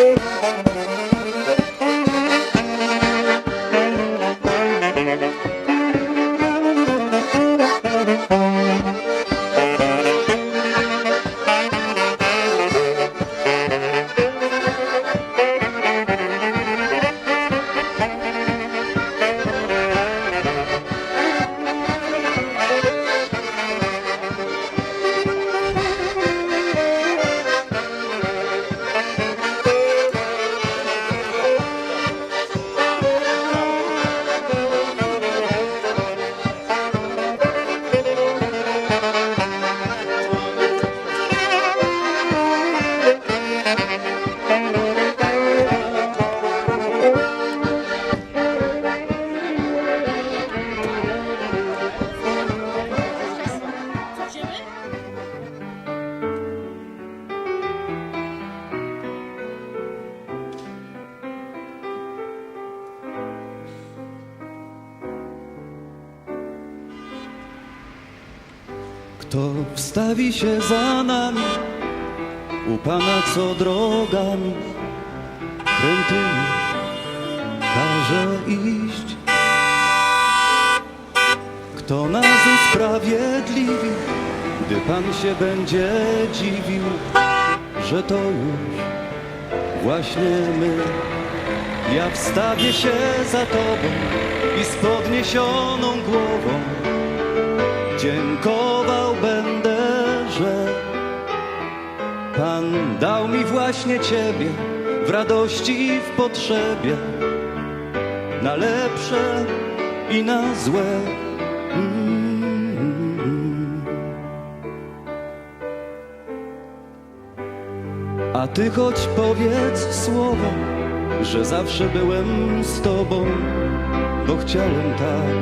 Música Kto wstawi się za nami, u Pana co drogami, krętymi każe iść. Kto nas usprawiedliwi, gdy Pan się będzie dziwił, że to już właśnie my. Ja wstawię się za Tobą i z podniesioną głową dziękował Pan dał mi właśnie Ciebie w radości i w potrzebie, na lepsze i na złe. Mm. A Ty choć powiedz słowo, że zawsze byłem z Tobą, bo chciałem tak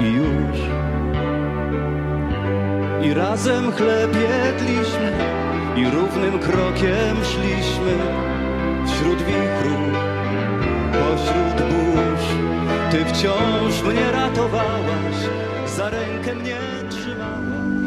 i już. I razem chleb jedliśmy i równym krokiem szliśmy wśród wichru, pośród burz. Ty wciąż mnie ratowałaś, za rękę mnie trzymałaś.